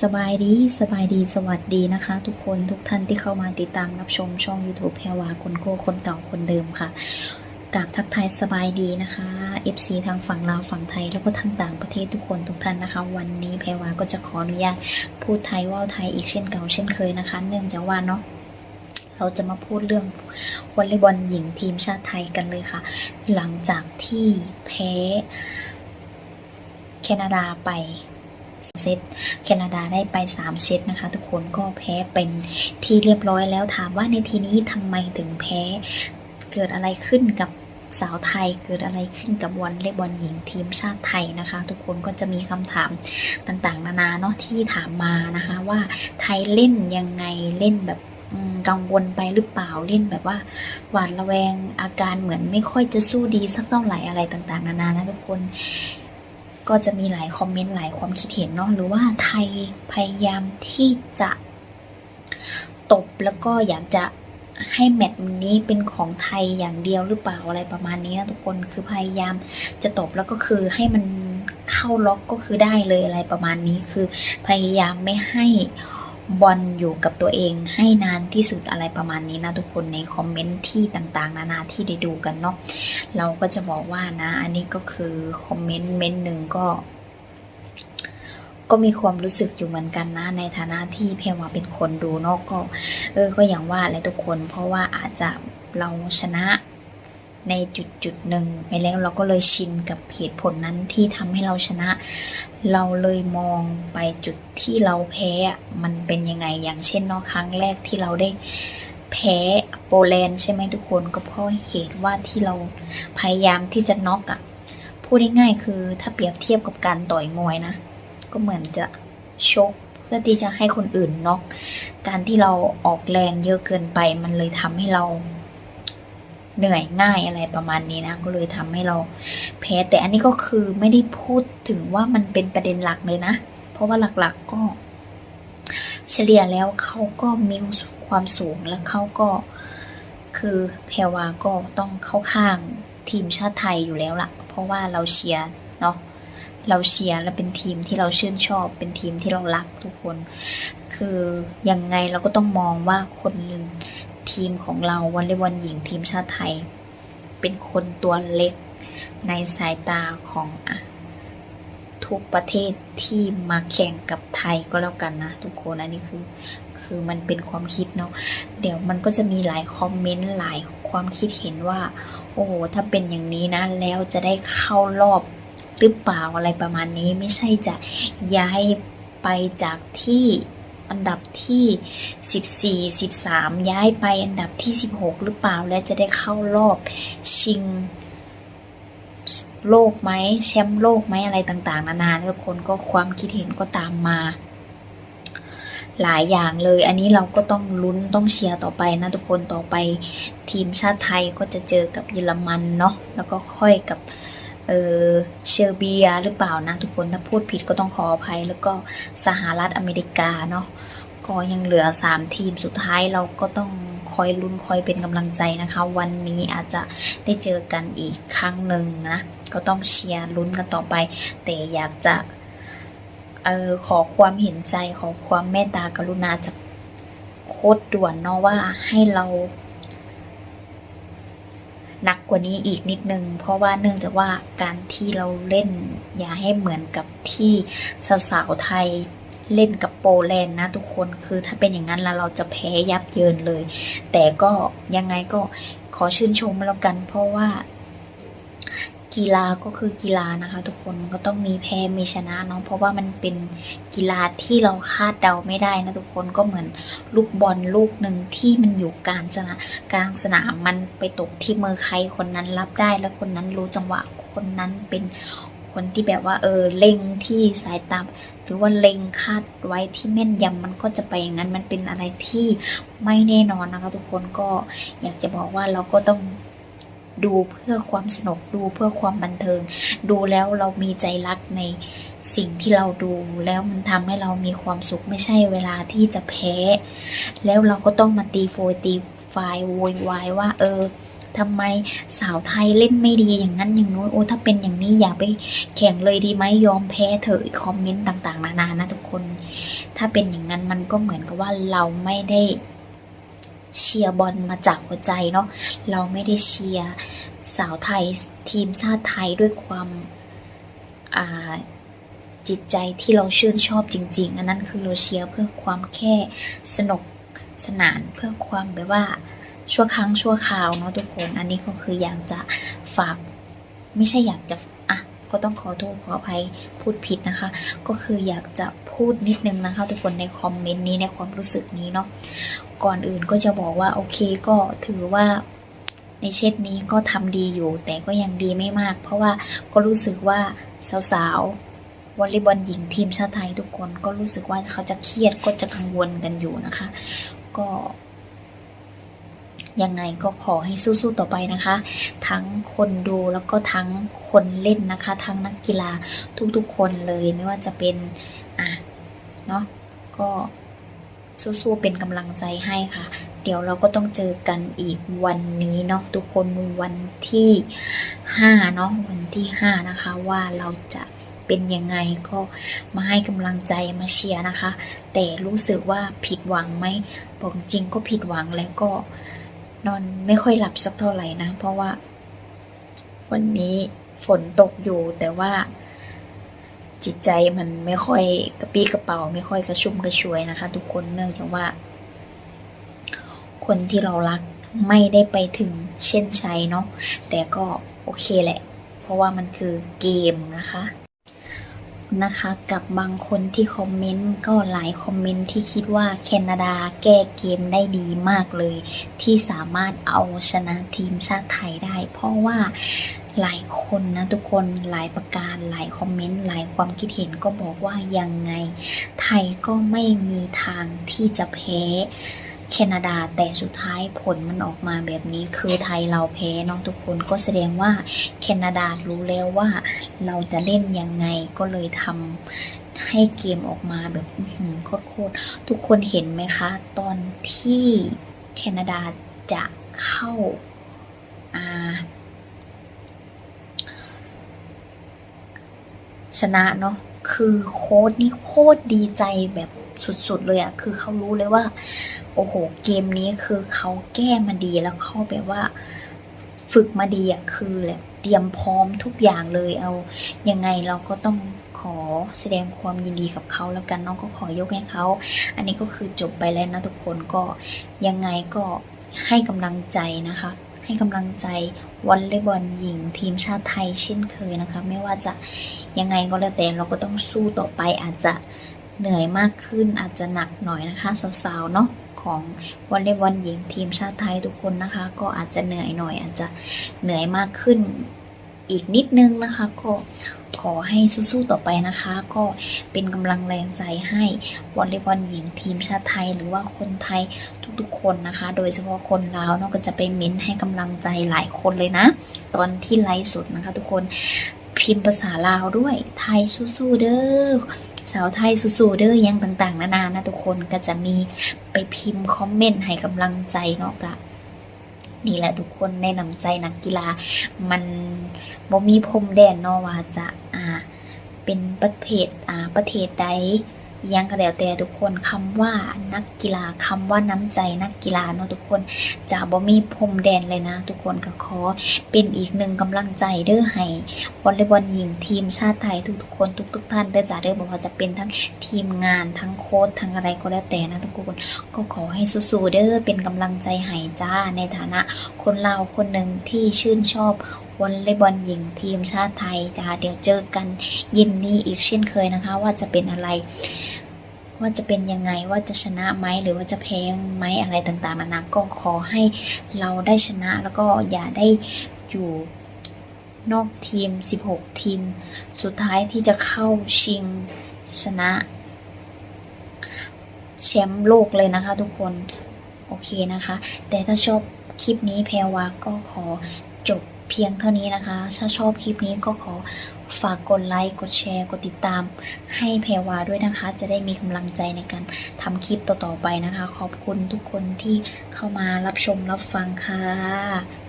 สบายดีสบายดีสวัสดีนะคะ ทุกคนทุกท่านที่เข้ามาติดตามรับชมช่อง YouTube แพรวาคนโก้คนเก่าคนเดิมค่ะกราบทักทายสบายดีนะคะ FC ทางฝั่งลาวฝั่งไทยแล้วก็ทางต่างประเทศทุกคนทุกท่านนะคะ วันนี้แพรวาก็จะขออนุญาตพูดไทยว่าไทยอีกเช่นเก่าเช่นเคยนะคะ เนื่องจากว่าเนาะเราจะมาพูดเรื่องวอลเลย์บอลหญิงทีมชาติไทยกันเลยค่ะ หลังจากที่แพ้แคนาดาไป เซตแคนาดาได้ไป 3 เซตนะคะ ทุกคนก็แพ้เป็นที่เรียบร้อยแล้วถามว่าในทีนี้ทำไมถึงแพ้เกิดอะไรขึ้นกับสาวไทยเกิดอะไรขึ้นกับวอลเลย์บอลหญิงทีมชาติไทยนะคะ ทุกคนก็จะมีคำถามต่างๆ นานาเนาะที่ถามมานะคะว่าไทยเล่นยังไงเล่นแบบกังวลไปหรือเปล่าเล่นแบบว่า หวาดระแวงอาการเหมือนไม่ค่อยจะสู้ดีสักเท่าไหร่อะไรต่างๆ นานานะทุกคน ก็จะมีหลายคอมเมนต์หลายความคิดเห็นเนาะหรือว่าไทยพยายามที่จะตบแล้วก็อยากจะให้แมตช์นี้เป็นของไทยอย่างเดียวหรือเปล่าอะไรประมาณนี้นะทุกคนคือพยายามจะตบแล้วก็คือให้มันเข้าล็อกก็คือได้เลยอะไรประมาณนี้คือพยายามไม่ให้ บอลอยู่กับตัวเองให้นานที่สุดอะไรประมาณนี้นะทุกคนในคอมเมนต์ที่ต่างๆ นานาที่ได้ดูกันเนาะเราก็จะบอกว่านะ อันนี้ก็คือคอมเมนต์เมนต์หนึ่งก็ ก็มีความรู้สึกอยู่เหมือนกันนะ ในฐานะที่เพว่าเป็นคนดูเนาะก็ เออก็อย่างว่าแหละทุกคน เพราะว่าอาจจะเราชนะ ในจุดจุดหนึ่งไปแล้วเราก็เลยชินกับเหตุผลนั้นที่ทำให้เราชนะ เราเลยมองไปจุดที่เราแพ้มันเป็นยังไงอย่างเช่นนาะครั้งแรกที่เราได้แพ้โปแลนด์ใช่ไหมทุกคนก็เพราะเหตุว่าที่เราพยายามที่จะน็อกอะพูดง่ายๆคือถ้าเปรียบเทียบกับการต่อยมวยนะ ก็เหมือนจะชกเพื่อที่จะให้คนอื่นน็อกการที่เราออกแรงเยอะเกินไปมันเลยทำให้เรา เหนื่อยง่ายอะไรประมาณนี้นะ ก็เลยทำให้เราแพ้แต่อันนี้ก็คือไม่ได้พูดถึงว่ามันเป็นประเด็นหลักเลยนะ เพราะว่าหลักๆก็ เฉลี่ยแล้วเขาก็มีความสูงแล้วเขาก็คือแพรวาก็ต้องเข้าข้างทีมชาติไทยอยู่แล้วล่ะ เพราะว่าเราเชียร์เนาะเราเชียร์และเป็นทีมที่เราชื่นชอบเป็นทีมที่เรารักทุกคน คือยังไงเราก็ต้องมองว่าคน ทีมของเราวอลเลย์บอลหญิงทีมชาติไทย เป็นคนตัวเล็กในสายตาของอะทุกประเทศที่มาแข่งกับไทยก็แล้วกันนะ ทุกคนอันนี้คือคือมันเป็นความคิดเนาะเดี๋ยวมันก็จะมีหลายคอมเมนต์หลายความคิดเห็นว่า โอ้โหถ้าเป็นอย่างนี้นะ แล้วจะได้เข้ารอบหรือเปล่าอะไรประมาณนี้ไม่ใช่จะย้ายไปจากที่ อันดับที่ 14 13 ย้ายไปอันดับที่ 16 หรือเปล่า และจะได้เข้ารอบชิงโลกไหมแชมป์โลกไหมอะไรต่าง ๆ นานาทุกคนก็ความคิดเห็นก็ตามมา หลายอย่างเลย อันนี้เราก็ต้องลุ้นต้องเชียร์ต่อไปนะทุกคนต่อไปทีมชาติไทยก็จะเจอกับเยอรมันเนาะแล้วก็ค่อยกับ เออเชอร์เบียหรือเปล่านะทุกคนถ้าพูดผิดก็ต้องขออภัย แล้วก็สหรัฐอเมริกาเนาะก็ยังเหลือ 3 ทีมสุดท้ายเราก็ต้องคอยลุ้นคอยเป็นกำลังใจนะคะ วันนี้อาจจะได้เจอกันอีกครั้งหนึ่งนะ ก็ต้องเชียร์ลุ้นกันต่อไป แต่อยากจะเออขอความเห็นใจขอความเมตตากรุณาจากโค้ดด่วนเนาะว่าให้เรา หนักกว่านี้อีกนิดนึง เพราะว่าเนื่องจากว่าการที่เราเล่นอย่าให้เหมือนกับที่สาวๆไทยเล่นกับโปแลนด์นะทุกคนคือถ้าเป็นอย่างนั้นแล้วเราจะแพ้ยับเยินเลย แต่ก็ยังไงก็ขอชื่นชมแล้วกัน เพราะว่า กีฬาก็คือกีฬานะคะ ทุกคนก็ต้องมีแพ้มีชนะเนาะเพราะว่ามันเป็นกีฬาที่เราคาดเดาไม่ได้นะทุกคนก็เหมือนลูกบอลลูกหนึ่งที่มันอยู่กลางสนามกลางสนามมันไปตกที่มือใครคนนั้นรับได้ แล้วคนนั้นรู้จังหวะคนนั้นเป็นคนที่แบบว่าเออเล็งที่สายตาหรือว่าเล็งคาดไว้ที่แม่นยำมันก็จะไปอย่างนั้นมันเป็นอะไรที่ไม่แน่นอนนะคะ ทุกคนก็อยากจะบอกว่าเราก็ต้อง ดูเพื่อความสนุกดูเพื่อความบันเทิง ดูแล้วเรามีใจรักในสิ่งที่เราดูแล้วมันทำให้เรามีความสุขไม่ใช่เวลาที่จะแพ้ แล้วเราก็ต้องมาตีโฟตีไฟล์โวยวายว่า เออทำไมสาวไทยเล่นไม่ดีอย่างนั้นอย่างนู้นโอ้ถ้าเป็นอย่างนี้อย่าไปแข่งเลยดีไหมยอมแพ้เถอะคอมเมนต์ต่าง ๆ นานานะทุกคน ถ้าเป็นอย่างนั้นมันก็เหมือนกับว่าเราไม่ได้ เชียร์บอลมาจากหัวใจเนาะเราไม่ได้เชียร์สาวไทยทีมชาติไทยด้วยความาจิตใจที่เราชื่นชอบจริง ๆ อันนั้นคือเราเชียร์เพื่อความแค่สนุกสนานเพื่อความแบบว่าชั่วครั้งชั่วคราวเนาะทุกคน อันนี้ก็คืออยากจะฝาก ไม่ใช่อยากจะ ก็ต้องขอโทษขออภัยพูดผิดนะคะ ก็คืออยากจะพูดนิดนึงนะคะ ทุกคนในคอมเมนต์นี้ในความรู้สึกนี้เนาะก่อนอื่นก็จะบอกว่าโอเคก็ถือว่าในเช่นนี้ก็ทำดีอยู่ แต่ก็ยังดีไม่มาก เพราะว่าก็รู้สึกว่าสาวๆวอลเลย์บอลหญิงทีมชาติไทยทุกคนก็รู้สึกว่าเขาจะเครียดก็จะกังวลกันอยู่นะคะ ก็ ยังไงก็ขอให้สู้ๆต่อไปนะคะ ทั้งคนดูแล้วก็ทั้งคนเล่นนะคะ ทั้งนักกีฬาทุกๆคนเลยไม่ว่าจะเป็นอะเนาะก็สู้ๆเป็นกำลังใจให้ค่ะ เดี๋ยวเราก็ต้องเจอกันอีกวันนี้เนาะทุกคนวันที่5เนาะวันที่ 5 นะคะ ว่าเราจะเป็นยังไงก็มาให้กำลังใจมาเชียร์นะคะ แต่รู้สึกว่าผิดหวังไหมบอกจริงก็ผิดหวังแล้วก็ นอนไม่ค่อยหลับสักเท่าไหร่นะ เพราะว่า วันนี้ฝนตกอยู่แต่ว่า จิตใจมันไม่ค่อยกระปี้กระเป๋า ไม่ค่อยกระชุ่มกระชวยนะคะ ทุกคนเนื่องจากว่า คนที่เรารักไม่ได้ไปถึงเช่นชัยเนาะแต่ก็โอเคแหละ เพราะว่ามันคือเกมนะคะ นะคะ กับบางคนที่คอมเมนต์ก็หลายคอมเมนต์ที่คิดว่าแคนาดาแก้เกมได้ดีมากเลย ที่สามารถเอาชนะทีมชาติไทยได้ เพราะว่าหลายคนนะทุกคนหลายประการหลายคอมเมนต์หลายความคิดเห็นก็บอกว่ายังไง ไทยก็ไม่มีทางที่จะแพ้ แคนาดาแต่สุดท้ายผลมันออกมาแบบนี้คือไทยเราแพ้เนาะทุกคนก็แสดงว่าแคนาดารู้แล้วว่าเราจะเล่นยังไงก็เลยทำให้เกมออกมาแบบโคตรๆทุกคนเห็นไหมคะ ตอนที่แคนาดาจะเข้าอ่าชนะเนาะคือโค้ดนี่โคตรดีใจแบบ สุดๆเลยอะคือเขารู้เลยว่า โอ้โห เกมนี้คือเขาแก้มาดีแล้วเขาแบบว่า ฝึกมาดีอะคือแบบเตรียมพร้อมทุกอย่างเลย เอายังไงเราก็ต้องขอแสดงความยินดีกับเขาแล้วกันน้องก็ขอยกให้เขา อันนี้ก็คือจบไปแล้วนะทุกคนก็ยังไงก็ให้กำลังใจนะคะ ให้กำลังใจวอลเลย์บอลหญิงทีมชาติไทยเช่นเคยนะคะ ไม่ว่าจะยังไงก็แล้วแต่เราก็ต้องสู้ต่อไปอาจจะ เหนื่อยมากขึ้นอาจจะหนักหน่อยนะคะสาวๆเนาะของวอลเลย์บอลหญิงทีมชาติไทยทุกคนนะคะ ก็อาจจะเหนื่อยหน่อย อาจจะเหนื่อยมากขึ้นอีกนิดนึงนะคะ ก็ขอให้สู้ๆต่อไปนะคะ ก็เป็นกำลังแรงใจให้วอลเลย์บอลหญิงทีมชาติไทย หรือว่าคนไทยทุกๆคนนะคะ โดยเฉพาะคนลาวเนาะก็จะไปเม้นให้กำลังใจหลายคนเลยนะ ตอนที่ไลฟ์สดนะคะ ทุกคนพิมพ์ภาษาลาวด้วยไทยสู้ๆเด้อ สาวไทยสู้ๆเด้อยังต่างๆ นานานะทุกคนก็จะมีไปพิมพ์คอมเมนต์ให้กำลังใจเนาะกะนี่แหละทุกคนในน้ำใจนักกีฬา มันบ่มีพรมแดนเนาะว่าจะอ่าเป็นประเภทอ่าประเทศใด ยังก็แล้วแต่ทุกคนคำว่านักกีฬาคำว่าน้ำใจนักกีฬาเนาะทุกคนจะบ่มีพรมแดนเลยนะ ทุกคนก็ขอเป็นอีกหนึ่งกำลังใจเด้อให้วอลเลย์บอลหญิงทีมชาติไทยทุกๆคนทุก ๆ ท่านเด้อจ้าเด้อบอกว่าจะเป็นทั้งทีมงานทั้งโค้ชทั้งอะไรก็แล้วแต่นะทุกคนก็ขอให้สู้ๆเด้อเป็นกำลังใจให้จ้าในฐานะ คนลาคนหนึ่งที่ชื่นชอบวอลเลย์บอลหญิงทีมชาติไทยจ้าเดี๋ยวเจอกันเย็นนี้อีกเช่นเคยนะคะ ว่าจะเป็นอะไร ว่าจะเป็นยังไงว่าจะชนะไหมหรือว่าจะแพ้ไหมอะไรต่างๆนานาก็ขอให้เราได้ชนะแล้วก็อย่าได้อยู่นอกทีม 16 ทีม สุดท้ายที่จะเข้าชิงชนะแชมป์โลกเลยนะคะทุกคนโอเคนะคะ แต่ถ้าชอบคลิปนี้แพรวาก็ขอจบเพียงเท่านี้นะคะ ถ้าชอบคลิปนี้ก็ขอ ฝากกดไลค์กดแชร์กดติดตาม ให้แพรวาด้วยนะคะ จะได้มีกำลังใจในการทำคลิปต่อๆไปนะคะ ขอบคุณทุกคนที่เข้ามารับชมรับฟังค่ะ